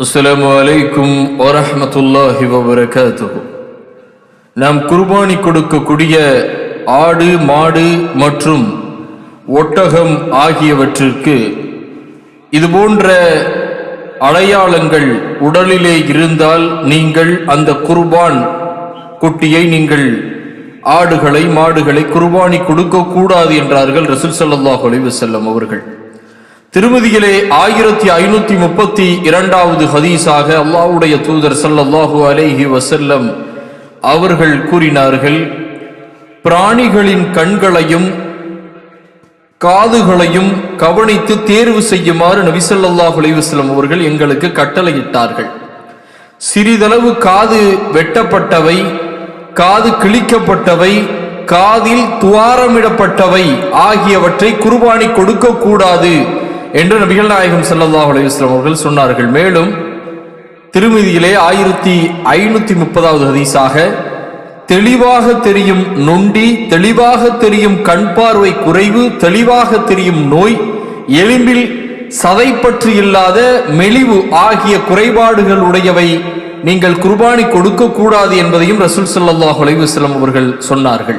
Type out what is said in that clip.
அஸ்லாம் வலைக்கும் வரமத்துல்லாஹி வபரகாத்துஹு. நாம் குர்பானி கொடுக்கக்கூடிய ஆடு மாடு மற்றும் ஒட்டகம் ஆகியவற்றிற்கு இது போன்ற அடையாளங்கள் உடலிலே இருந்தால் நீங்கள் அந்த குர்பான் குட்டியை நீங்கள் ஆடுகளை மாடுகளை குர்பானி கொடுக்கக்கூடாது என்றார்கள் ரசூல் சல்லாஹ் அலைஹி அவர்கள். திருமதியிலே ஆயிரத்தி ஐநூத்தி முப்பத்தி இரண்டாவது ஹதீஸாக அல்லாவுடைய தூதர் ஸல்லல்லாஹு அலேஹி வசல்லம் அவர்கள் கூறினார்கள் பிராணிகளின் கண்களையும் காதுகளையும் கவனித்து தேர்வு செய்யுமாறு நபி ஸல்லல்லாஹு அவர்கள் எங்களுக்கு கட்டளையிட்டார்கள். சிறிதளவு காது வெட்டப்பட்டவை காது கிழிக்கப்பட்டவை காதில் துவாரமிடப்பட்டவை ஆகியவற்றை குர்பானி கொடுக்கக்கூடாது. என்று நபிகள் நாயகம் செல்லல்லாஹ் அலையுஸ்லாம் அவர்கள் சொன்னார்கள். மேலும் திருமதியிலே ஆயிரத்தி ஐநூத்தி முப்பதாவது ஹதீஸாக தெளிவாக தெரியும் நொண்டி தெளிவாக தெரியும் கண் பார்வை குறைவு தெளிவாக தெரியும் நோய் எலும்பில் சதை பற்று இல்லாத மெலிவு ஆகிய குறைபாடுகள் உடையவை நீங்கள் குர்பானி கொடுக்க கூடாது என்பதையும் ரசூல் சல்லாஹ் அலைஹி அவர்கள் சொன்னார்கள்.